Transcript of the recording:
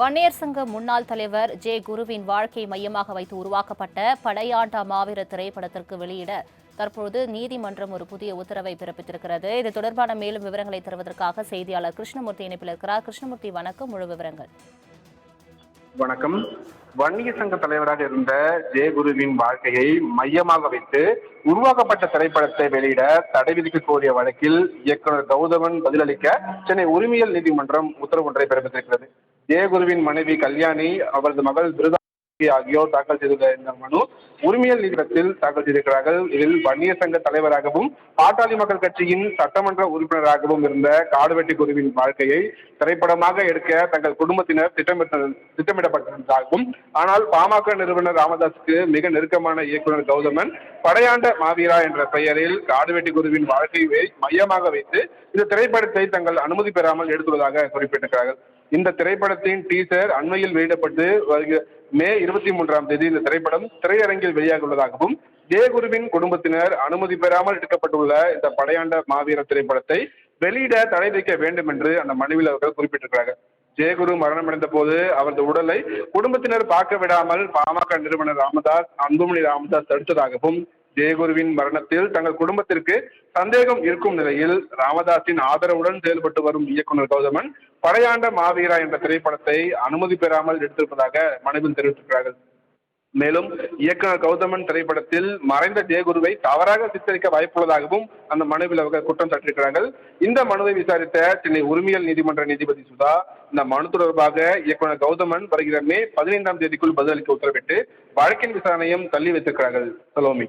வன்னியர் சங்க முன்னாள் தலைவர் ஜே குருவின் வாழ்க்கை மையமாக வைத்து உருவாக்கப்பட்ட படையாண்டா மாவீர திரைப்படத்திற்கு வெளியிட தற்போது நீதிமன்றம் ஒரு புதிய உத்தரவை பிறப்பித்திருக்கிறது. இது தொடர்பான மேலும் விவரங்களை தருவதற்காக செய்தியாளர் கிருஷ்ணமூர்த்தி இணைப்பில் இருக்கிறார். கிருஷ்ணமூர்த்தி வணக்கம். முழு விவரங்கள். வணக்கம். வன்னிய சங்க தலைவராக இருந்த ஜெயகுருவின் வாழ்க்கையை மையமாக வைத்து உருவாக்கப்பட்ட திரைப்படத்தை வெளியிட தடை விதிக்க கோரிய வழக்கில் இயக்குனர் கௌதமன் பதிலளிக்க சென்னை உரிமையல் நீதிமன்றம் உத்தரவு ஒன்றை பிறப்பித்திருக்கிறது. ஜெயகுருவின் மனைவி கல்யாணி அவரது மகள் திருதா ஆகியோர் தாக்கல் செய்துள்ள இந்த மனு உரிமையல் நீதிமன்றத்தில் தாக்கல் செய்திருக்கிறார்கள். இதில் வன்னியர் சங்க தலைவராகவும் பாட்டாளி மக்கள் கட்சியின் சட்டமன்ற உறுப்பினராகவும் இருந்த காடுவெட்டி குருவின் வாழ்க்கையை திரைப்படமாக எடுக்க தங்கள் குடும்பத்தினர் திட்டமிட்ட திட்டமிடப்பட்டிருந்ததாகவும் ஆனால் பாமக நிறுவனர் ராமதாஸுக்கு மிக நெருக்கமான இயக்குனர் கௌதமன் படையாண்ட மாவீரா என்ற பெயரில் காடுவெட்டி குருவின் வாழ்க்கையை மையமாக வைத்து இந்த திரைப்படத்தை தங்கள் அனுமதி பெறாமல் எடுத்துள்ளதாக குறிப்பிட்டிருக்கிறார்கள். இந்த திரைப்படத்தின் டீசர் அண்மையில் வெளியிடப்பட்டு வருகிற மே இருபத்தி மூன்றாம் தேதி இந்த திரைப்படம் திரையரங்கில் வெளியாக உள்ளதாகவும் ஜெயகுருவின் குடும்பத்தினர் அனுமதி பெறாமல் எடுக்கப்பட்டுள்ள இந்த படையாண்ட மாவீர திரைப்படத்தை வெளியிட தடை வைக்க வேண்டும் என்று அந்த மனுவில் அவர்கள் குறிப்பிட்டிருக்கிறார்கள். ஜெயகுரு மரணமடைந்த போது அவரது உடலை குடும்பத்தினர் பார்க்க விடாமல் பாமக நிறுவனர் ராமதாஸ் அன்புமணி ராமதாஸ் தடுத்ததாகவும் ஜெயகுருவின் மரணத்தில் தங்கள் குடும்பத்திற்கு சந்தேகம் இருக்கும் நிலையில் ராமதாஸின் ஆதரவுடன் செயல்பட்டு வரும் இயக்குனர் கௌதமன் படையாண்ட மாவீரா என்ற திரைப்படத்தை அனுமதி பெறாமல் எடுத்திருப்பதாக மனுவில் தெரிவித்திருக்கிறார்கள். மேலும் இயக்குனர் கௌதமன் திரைப்படத்தில் மறைந்த ஜெயகுருவை தவறாக சித்தரிக்க வாய்ப்புள்ளதாகவும் அந்த மனுவில் அவர்கள் குற்றம் சாட்டியிருக்கிறார்கள். இந்த மனுவை விசாரித்த சென்னை உரிமையல் நீதிமன்ற நீதிபதி சுதா இந்த மனு தொடர்பாக இயக்குனர் கௌதமன் வருகிற மே பதினைந்தாம் தேதிக்குள் பதிலளிக்க உத்தரவிட்டு வழக்கின் விசாரணையும் தள்ளி வைத்திருக்கிறார்கள். சலோமி.